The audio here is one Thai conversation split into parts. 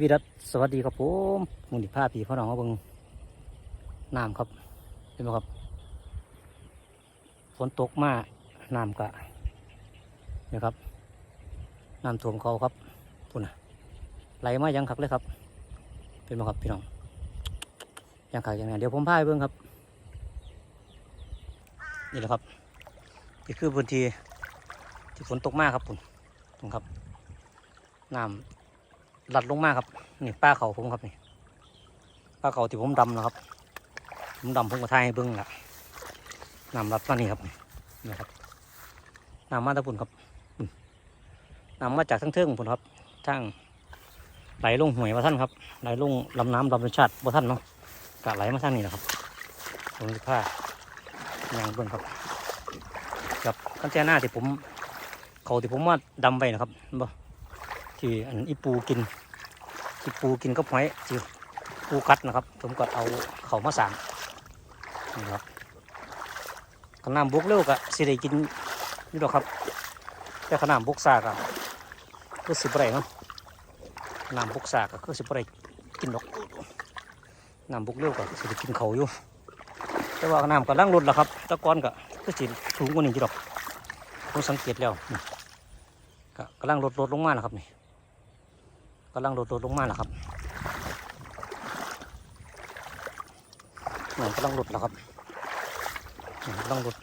วิรัตสวัสดีครับผมมุนิภาพี่พ่อน้องครับเบิ่งน้ำครับเห็นไหมครับฝนตกมากน้ำกะเนี่ยครับน้ำท่วมเขาครับพุ่นนะไหลมายังคักเลยครับเป็นไหมครับพี่น้องยังคักยังไงเดี๋ยวผมพาไปเบิ่งครับนี่แหละครับนี่คือพื้นที่ที่ฝนตกมากครับพุ่นพุ่นครับน้ำ หลัดลงมาครับนี่ป้าเขาผมครับนี่ป้าเขาที่ผมดำนะครับ ผมดำผมก็ทายเบิ้งละน้ำรัดมานี่ครับนี่ครับน้ำมาตะปุ่นครับน้ำมาจากทั้งเทิงปุ่นครับทั้งไหลลงห่วยมาท่านครับไหลลงลำน้ำลำชาติบ่ท่านเนาะกะไหลมาท่านนี่แหละครับผมจะพายางเบิ้งครับกับขั้นแท่หน้าที่ผมเขาที่ผมว่าดำไปนะครับบ่ ที่อันอีปูกินที่ปูกินก็หอยที่ปูกัดนะครับ ผมก็เอาเขามาสานนี่ครับขนามบุกเร็วกะสิได้กินนี่หรอกครับ แต่ขนามบุกซากอะก็สิบไรเนาะขนามบุกซากะก็สิบไรกินดอกน้ำบุกเร็วกะสิได้กินเขาอยู่แต่ว่าน้ำก็ล่างรถแล้วครับ ตะกอนก็ก็สิสูงกว่านี้จีดอกผมสังเกตแล้วก็กำลังลดลดลงมาแล้วครับนี่ กำลังโดดโดดลงมาแล้วครับนี่กำลังหลุดแล้วครับกำลังหลุด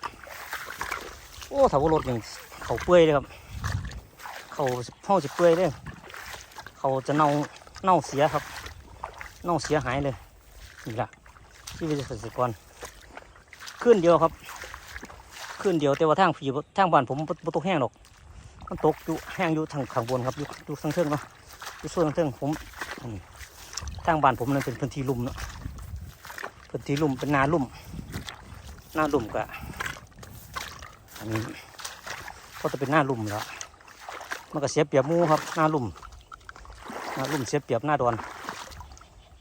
โอ้ถ้าว่ารถนี่งเขาเปื่อยเลยครับ เขาเห่าจะเปื่อยเลย เขาจะเน่าเน่าเสียครับ เน่าเสียหายเลยนี่ละที่วิทยาศาสตร์กรขึ้นเดียวครับ ขึ้นเดียวแต่ว่าทางผีทางบ้านผมบ่ตกแห้งหรอก มันตกอยู่แห้งอยู่ทางข้างบนครับอยู่อยู่ทางเทิงเนาะ ที่ส่วนเทิงผมทางบ้านผมนั่นเป็นพื้นที่ลุ่มเนาะพื้นที่ลุ่มเป็นนาลุ่มนาลุ่มกะอันนี้ก็จะเป็นหน้าลุ่มแล้วมันก็เสียเปรียบมูครับหน้าลุ่มหน้าลุ่มเสียเปรียบหน้าดอน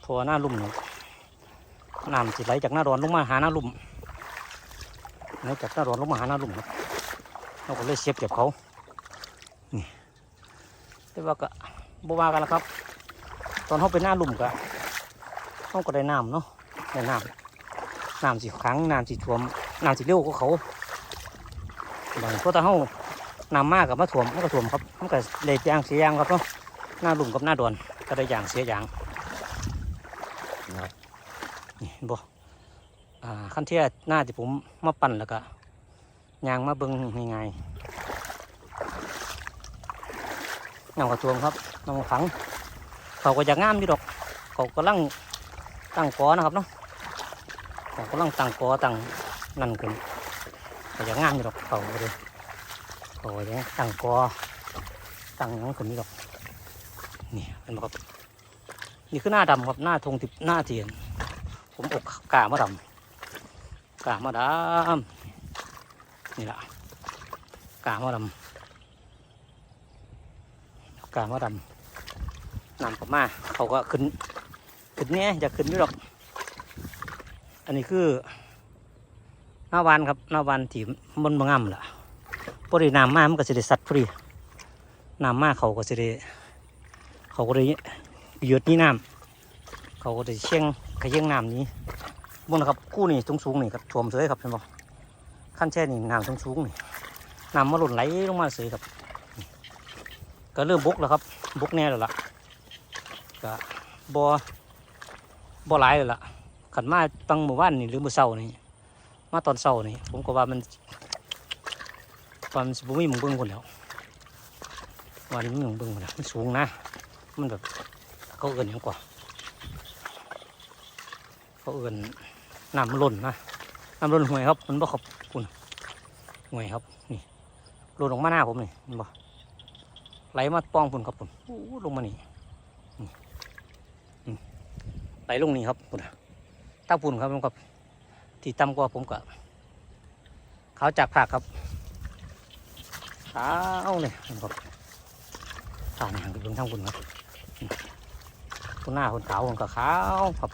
พราะว่าหน้าลุ่มนี่ยน้ำสิไหลจากหน้าดอนลงมาหาหน้าลุ่มไหลจากหน้าดอนลงมาหาหน้าลุ่มครับเราก็เลยเสียเปรียบเขานี่แต่ว่าก็ บว่ากันแล้วครับ ตอนเขาเป็นหน้าลุ่มก็เขาก็ได้น้ำเนาะได้น้ำน้ำสีครั้งน้ำสีท่วมน้ำสีเร็วก็เขาบางเพราะถ้าเขาน้ำมากกับมาท่วมมันก็ท่วมครับมันก็เลยยางเสียยางครับเนาะหน้าลุ่มกับหน้าดอนก็ได้ยางเสียยางนะครับนี่เห็นบ่อ่าขั้นเทียหน้าที่ผมมาปั่นแล้วก็ยางมาเบิ้งง่ายๆ น้ำกระทวงครับน้ำขัง เขาก็จะงามอยู่ดอก เขากำลังตั้งกอนะครับเนาะเขากำลังตั้งกอตั้งนั่นขึ้นเขาจะงามอยู่ดอกเขาก็เลยเขาก็จะตั้งกอตั้งหยังขึ้นนี่ดอกนี่เป็นบ่ครับนี่คือหน้าดำครับหน้าทงติหน้าเทียน ผมอกกามาดำกามาดำนี่แหละกามาดำ กามาดำน้ำกับมา เขาก็ขึ้น ขึ้นเนี้ยจะขึ้นไม่หรอก อันนี้คือหน้าวานครับหน้าวานที่มันบางงามล่ะพอดีน้ำมามันก็จะได้สัตว์พอดีน้ำมาเขาก็จะได้เขาก็ได้ประโยชน์นี้น้ำเขาก็ได้เชียงขยี้น้ำนี้บนนะครับกู้นี่สูงสูงนี่ครับท่วมเสยครับเห็นบ่ขั้นแช่นี่น้ำสูงสูงนี่น้ำมาหล่นไหลลงมาเสยครับ ก็เริ่มบุกแล้วครับบุกแน่แล้วล่ะก็บบ่หลายแล้วล่ะขันมาตั้งหมู่บ้านนี่หรือมือเช้านี่มาตอนเช้านี่ผมก็ว่ามันความันสิบ่มีหมึงเบิ่งคนแล้วว่านี่มีหมึงเบิ่งคนแล้วมันสูงนะ มันแบบเขาเอื่นยังกว่าเขาเอื่นน้ำมันล้นนะน้ำล้นห่วยครับ มันบ่ขอบคุณห่วยครับนี่ล้นออกมาหน้าผมนี่เห็นบ่ ไหลมาป้องพุ่นครับผมอู้ลงมานี่นี่นี่ไหลลงนี่ครับพุ่นตั้งพุ่นครับผมครับที่ต่ำกว่าผมก็ขาจากผักครับขาเลยครับผ่านหางไปเบิ่งทางพุ่นครับนี่พุ่นหน้าพุ่นขาวผมก็ขาวครับ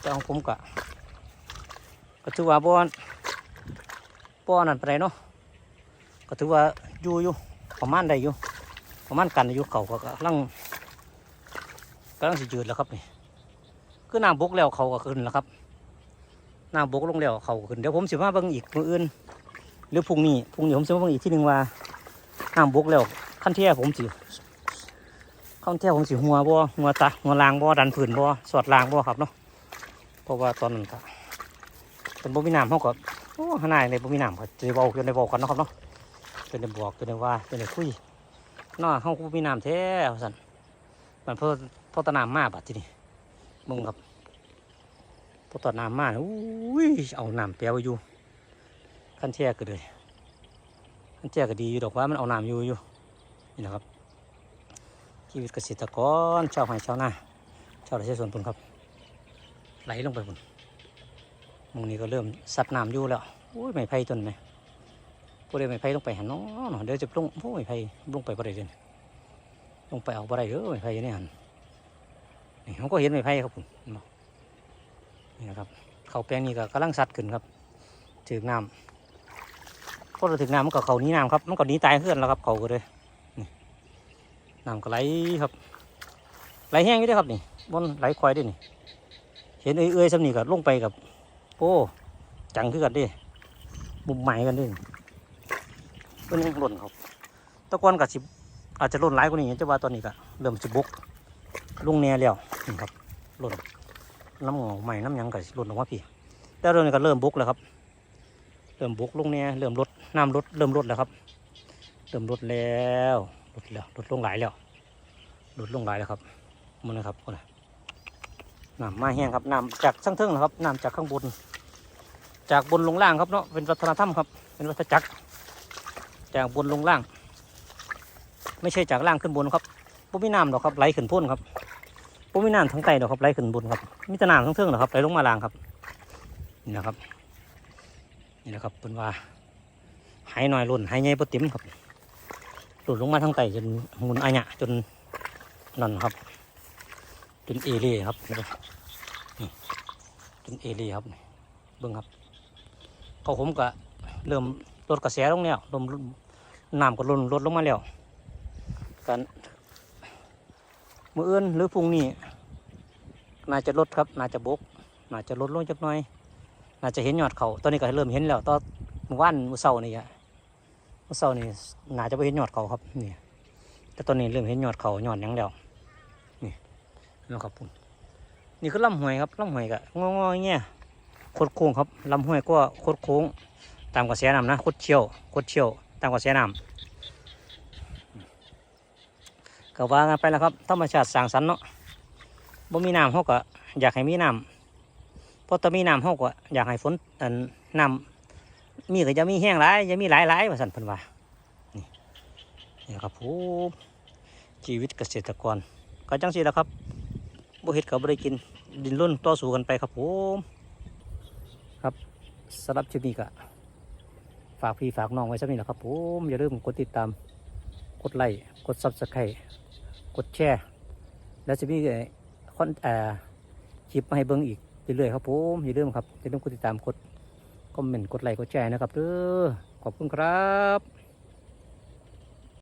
แต่ของผมก็ก็ถือว่าบ่อนบ่อนนั่นไปไหนเนาะก็ถือว่าอยู่อยู่ประมาณได้อยู่ ประมาณกันอายุเขาก็กำลังกำลังสิจืดแล้วครับนี่คือน้ำบกแล้วเขาก็ขึ้นแล้วครับน้ำบกลงแล้วเขาขึ้นเดี๋ยวผมสิมาเบิ่งอีกมืออื่นหรือพรุ่งนี้พรุ่งนี้ผมสิมาเบิ่งอีกที่หนึ่งว่าน้ำบกแล้วขั้นเทียผมสิขั้นเทียผมสิหัวบ่หัวตาหัวลางบ่ดันผืนบ่สอดลางบ่ครับเนาะเพราะว่าตอนนั้นก็เป็นบ่มีน้ำเขาก็โอ้ขนาดในบ่มีน้ำก็จะได้บอกจะได้บอกกันนะครับเนาะจะได้บอกจะได้ว่าจะได้คุย นาะเขาก็บ่มีน้ำแท้สันมันเพิ่นพอตน้ำมาบัดที่นี้มึงครับพอตน้ำมาอุ้ยเอาน้ำแปลวอยู่ขั้นเทียก็เลยขั้นเทียก็ดีอยู่ดอกว่ามันเอาน้ำอยู่อยู่นี่นะครับชีวิตเกษตรกรชาวไร่ชาวนาชาวไร่ชาวสวนปุ่นครับ ไหลลงไปปุ่นมึงนี้ก็เริ่มซัดน้ำอยู่แล้วโอ้ยไม่ไผ่ต้นไหม พวกเดีไม่ไผ่ลงไปหันนาะเดี๋ยวจะลงโอ้ยไม่ไผ่ลงไปบ่ได้เลยลงไปเอาบ่ได้เด้อไม่ไผ่เนี่ยหันนี่เขาก็เห็นไม่ไผ่ครับผมนี่นะครับเขาแปลงนี้ก็กำลังซัดขึ้นครับถึงน้ำพอเราถึงน้ำมันก็เขานี้น้ำครับมันก็นี้ตายขึ้นแล้วครับเขาก็เลยนี่น้ำก็ไหลครับไหลแห้งอยู่ด้วยครับนี่บนไหลควายด้วยนี่เห็นเอ้ยๆสำนีก็ลงไปกับโอ้จังคือกันดิบุมใหม่กันดิ นยังหล่นครับแตะกอนกับสิอาจจะหล่นหลายกว่านี้จะว่าตอนนี้ก็เริ่มสิบกลุงแน่แล้วนี่ครับหล่นน้ำเหงาใหม่น้ำหยังก็สิหล่นออกมาพี่แต่เรื่องนี้ก็เริ่มบกแล้วครับ เริ่มบกลุงแน่เริ่มลดน้ำลดเริ่มลดแล้วครับ เริ่มลดแล้วลดแล้วลดลงหลายแล้วลดลงหลายแล้วครับมันนะครับคนน่ะน้ำมาแห้งครับน้ำจากทั้งเทิงนะครับน้ำจากข้างบน จากบนลงล่างครับเนาะเป็นวัฒนธรรมครับ เป็นวัฏจักร จากบนลงล่าง ไม่ใช่จากล่างขึ้นบนครับปุ๊มีน้ำดอกครับไหลขึ้นพ้นครับปุ๊มีน้ำทั้งไตดอกครับไหลขึ้นบนครับมีแต่น้ำทั้งเทิงดอกครับไหลลงมาล่างครับนี่นะครับ นี่นะครับเป็นว่าหายหน่อยหล่นหายใหญ่ปติ๋มครับหล่นลงมาทั้งไตจนหมุนอัญะจนนั่นครับจนเอเล่ครับจนเอเล่ครับเบิ้องครับเขาผมก็เริ่มลดกระแสลงแล้วลม น้ำก็ลดลดลงมาแล้วกันมืออื่นหรือพรุ่งนี้น่าจะลดครับน่าจะบกน่าจะลดลงจักหน่อย น่าจะเห็นยอดเขาตอนนี้ก็เริ่มเห็นแล้วตอนมื่อวานมื้อเช้านี่อะมื้อเช้านี่น่าจะไปเห็นยอดเขาครับนี่แต่ตอนนี้เริ่มเห็นยอดเขายอดยังแล้วนี่นะครับผมนี่คือลำห้วยครับลำห้วยกะงอๆเงี้ยโคดโค้งครับลำห้วยก็โคดโค้ง ตามกระแสน้ำนะโคดเชี่ยวโคดเชี่ยว ต่ามกระแสน้ำก็ว่ากันไปแล้วครับธรรมชาติสร้างสรรค์เนาะบ่มีน้ำเขาก็อยากให้มีน้ำเพราะถ้ามีน้ำเขาก็อยากให้ฝนอันน้ำมีก็จะมีแห้งหลายจะมีหลายหลายว่าสันพิ่นว่านี่นี่ครับผมชีวิตเกษตรกรก็จังสิแหละครับบ่เห็ดกับบริกินดินรุ่นต่อสู้กันไปครับผมครับสำหรับชิปนี้ก็ ฝากพี่ฝากน้องไว้สักนิดนะครับผมอย่าลืมกดติดตาม กดไลค์กดซับสไครต์กดแชร์ และจะมีคอนเอ่อคลิปมาให้เบิ้งอีกเรื่อยๆครับผมอย่าลืมครับอย่าลืมกดติดตามกดคอมเมนต์กดไลค์กดแชร์นะครับเด้อขอบคุณครับ